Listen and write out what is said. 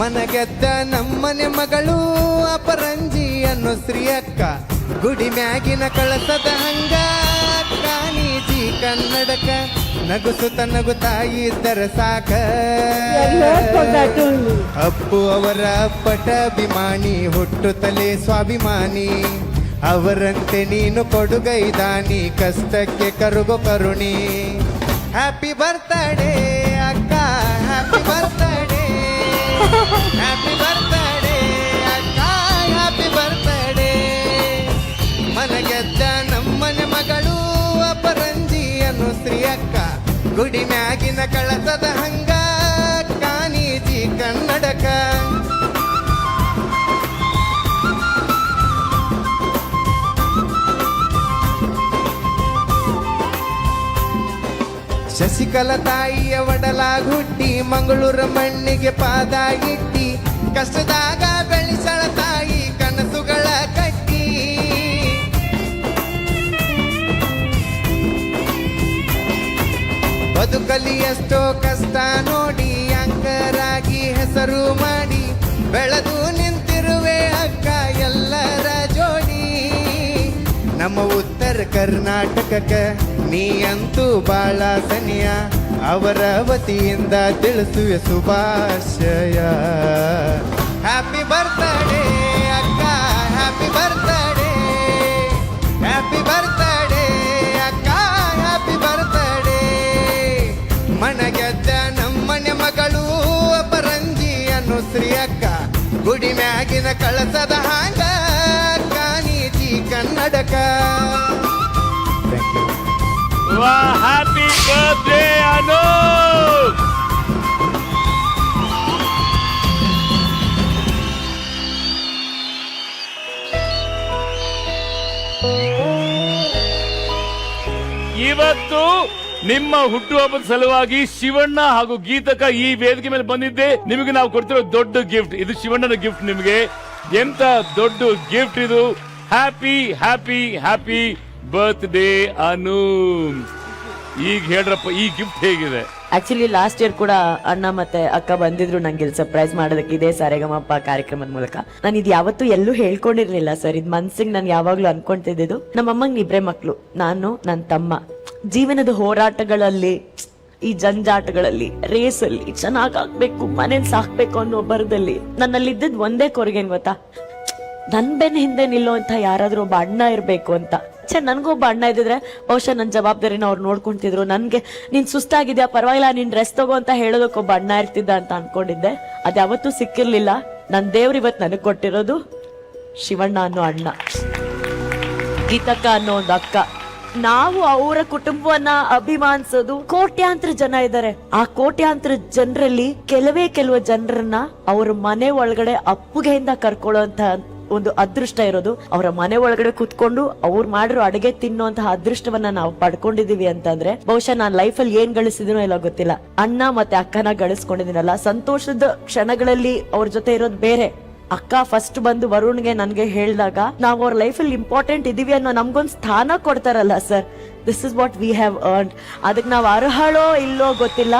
ಮನಗೆದ್ದ ನಮ್ಮನೆ ಮಗಳು ಅಪರಂಜಿ ಅನ್ನೋ ಶ್ರೀ ಅಕ್ಕ ಗುಡಿ ಮ್ಯಾಗಿನ ಕಳಸದ ಹಂಗ ಕಾನೀಜಿ ಕನ್ನಡಕ ನಗುಸುತ್ತ ನಗುತ್ತಾಯಿ ಇದ್ದರ ಸಾಕ. ಅಪ್ಪು ಅವರ ಪಟಾಭಿಮಾನಿ ಹುಟ್ಟುತ್ತಲೇ ಸ್ವಾಭಿಮಾನಿ. ಅವರಂತೆ ನೀನು ಕೊಡುಗೈದಾನಿ ಕಷ್ಟಕ್ಕೆ ಕರುಗು ಕರುಣಿ. ಹ್ಯಾಪಿ ಬರ್ತಡೇ ಗುಡಿ ಮ್ಯಾಗಿನ ಕಳಸದ ಹಂಗ ಕಾನೀಜಿ ಕನ್ನಡಕ. ಶಶಿಕಲ ತಾಯಿಯ ಒಡಲಾಗುಟ್ಟಿ, ಮಂಗಳೂರ ಮಣ್ಣಿಗೆ ಪಾದ ಇಟ್ಟಿ ಕಷ್ಟದಾಗ ಬೆಳೆಸಳ ಬದುಕಲಿ ಎಷ್ಟೋ ಕಷ್ಟ ನೋಡಿ, ಅಂಕರಾಗಿ ಹೆಸರು ಮಾಡಿ, ಬೆಳೆದು ನಿಂತಿರುವೆ ಅಕ್ಕ ಎಲ್ಲರ ಜೋಡಿ. ನಮ್ಮ ಉತ್ತರ ಕರ್ನಾಟಕಕ್ಕೆ ನೀ ಅಂತೂ ಬಾಳ ಸನಿಯ, ಅವರ ವತಿಯಿಂದ ತಿಳಿಸುವೆ ಶುಭಾಶಯ. ಗುಡಿ ಮ್ಯಾಗಿನ ಕಳಸದ ಹಾಂಗ ಕಾನೀಜಿ ಕನ್ನಡಕ. ಹ್ಯಾಪಿ ಬರ್ತ್ಡೇ ಅನು ಇವತ್ತು ನಿಮ್ಮ ಹುಟ್ಟುಹಬ್ಬದ ಸಲುವಾಗಿ ಶಿವಣ್ಣ ಹಾಗೂ ಗೀತಕ ಈ ವೇದಿಕೆ ಮೇಲೆ ಬಂದಿದ್ದೆ. ನಿಮಗೆ ನಾವು ಕೊಡ್ತಿರೋ ದೊಡ್ಡ ಗಿಫ್ಟ್ ಇದು ಶಿವಣ್ಣನ ಗಿಫ್ಟ್ ನಿಮಗೆ. ಎಂತ ದೊಡ್ಡ ಗಿಫ್ಟ್ ಇದು. Happy happy happy birthday Anu. ಈಗ ಹೇಳ್ರಪ್ಪ, ಈ ಗಿಫ್ಟ್ ಹೇಗಿದೆ? ಆಕ್ಚುಲಿ ಲಾಸ್ಟ್ ಇಯರ್ ಕೂಡ ಅಣ್ಣ ಮತ್ತೆ ಅಕ್ಕ ಬಂದಿದ್ರು. ನಂಗೆ ಸರ್ಪ್ರೈಸ್ ಮಾಡೋದಕ್ಕೆ ಇದೇ ಸಾರೆಗಮಪ್ಪ ಕಾರ್ಯಕ್ರಮದ ಮೂಲಕ. ನಾನು ಇದು ಯಾವತ್ತೂ ಎಲ್ಲೂ ಹೇಳ್ಕೊಂಡಿರ್ಲಿಲ್ಲ ಸರ್. ಇದು ಮನ್ಸಿಗೆ ನಾನು ಯಾವಾಗ್ಲೂ ಅನ್ಕೊಂತಿದ್ದು ನಮ್ಮ ಅಮ್ಮಂಗೆ ಇಬ್ರೇ ಮಕ್ಕಳು ನಾನು ನನ್ನ ತಮ್ಮ. ಜೀವನದ ಹೋರಾಟಗಳಲ್ಲಿ, ಈ ಜಂಜಾಟಗಳಲ್ಲಿ ರೇಸಲ್ಲಿ ಚೆನ್ನಾಗ್ ಆಗ್ಬೇಕು ಮನೇಲಿ ಸಾಕ್ಬೇಕು ಅನ್ನೋ ಬರದಲ್ಲಿ ನನ್ನಲ್ಲಿ ಇದ್ದದ್ ಒಂದೇ ಕೊರಗೇನ್ ಗೊತ್ತಾ? ನನ್ ಬೆನ್ ಹಿಂದೆ ನಿಲ್ಲುವಂತ ಯಾರಾದ್ರೂ ಒಬ್ಬ ಅಣ್ಣ ಇರ್ಬೇಕು ಅಂತ. ಛೆ, ನನ್ಗೊಬ್ಬ ಅಣ್ಣ ಇದ್ದಿದ್ರೆ ಬಹುಶಃ ನನ್ನ ಜವಾಬ್ದಾರಿನ ಅವ್ರು ನೋಡ್ಕೊಂತಿದ್ರು. ನನ್ಗೆ, ನೀನ್ ಸುಸ್ತಾಗಿದ್ಯಾ, ಪರವಾಗಿಲ್ಲ, ನಿನ್ ರೆಸ್ಟ್ ತಗೋ ಅಂತ ಹೇಳೋದಕ್ಕೆ ಒಬ್ಬ ಅಣ್ಣ ಇರ್ತಿದ್ದ ಅಂತ ಅನ್ಕೊಂಡಿದ್ದೆ. ಅದ್ಯಾವತ್ತೂ ಸಿಕ್ಕಿರ್ಲಿಲ್ಲ. ನನ್ ದೇವ್ರ ಇವತ್ ನನಗ್ ಕೊಟ್ಟಿರೋದು ಶಿವಣ್ಣ ಅನ್ನೋ ಅಣ್ಣ. ಗೀತಕ್ಕ ಅನ್ನೋ ಒಂದು ಅಕ್ಕ. ನಾವು ಅವರ ಕುಟುಂಬವನ್ನ ಅಭಿಮಾನಿಸೋದು ಕೋಟ್ಯಾಂತರ ಜನ ಇದ್ದಾರೆ. ಆ ಕೋಟ್ಯಾಂತರ ಜನರಲ್ಲಿ ಕೆಲವೇ ಕೆಲವು ಜನರನ್ನ ಅವರ ಮನೆ ಒಳಗಡೆ ಅಪ್ಪುಗೆಯಿಂದ ಕರ್ಕೊಳ್ಳುವಂತ ಒಂದು ಅದೃಷ್ಟ ಇರೋದು. ಅವರ ಮನೆ ಒಳಗಡೆ ಕುತ್ಕೊಂಡು ಅವ್ರು ಮಾಡಿರೋ ಅಡುಗೆ ತಿನ್ನುವಂತಹ ಅದೃಷ್ಟವನ್ನ ನಾವು ಪಡ್ಕೊಂಡಿದೀವಿ ಅಂತಂದ್ರೆ, ಬಹುಶಃ ನಾನ್ ಅಲ್ಲಿ ಏನ್ ಗಳಿಸಿದ್ರು ಇಲ್ಲ ಗೊತ್ತಿಲ್ಲ. ಅಣ್ಣ ಮತ್ತೆ ಅಕ್ಕನ ಗಳಿಸ್ಕೊಂಡಿದ್ದೀನಲ್ಲ. ಸಂತೋಷದ ಕ್ಷಣಗಳಲ್ಲಿ ಅವ್ರ ಜೊತೆ ಇರೋದು ಬೇರೆ. ಅಕ್ಕ ಫಸ್ಟ್ ಬಂದು ವರುಣ್ಗೆ ನನಗೆ ಹೇಳಿದಾಗ, ನಾವು ಅವ್ರ ಲೈಫಲ್ಲಿ ಇಂಪಾರ್ಟೆಂಟ್ ಇದೀವಿ ಅನ್ನೋ ನಮ್ಗೊಂದು ಸ್ಥಾನ ಕೊಡ್ತಾರಲ್ಲ sir this is what we have earn ಅದಕ್ಕೆ ನಾವು ಅರ್ಹಳೋ ಇಲ್ಲೋ ಗೊತ್ತಿಲ್ಲ.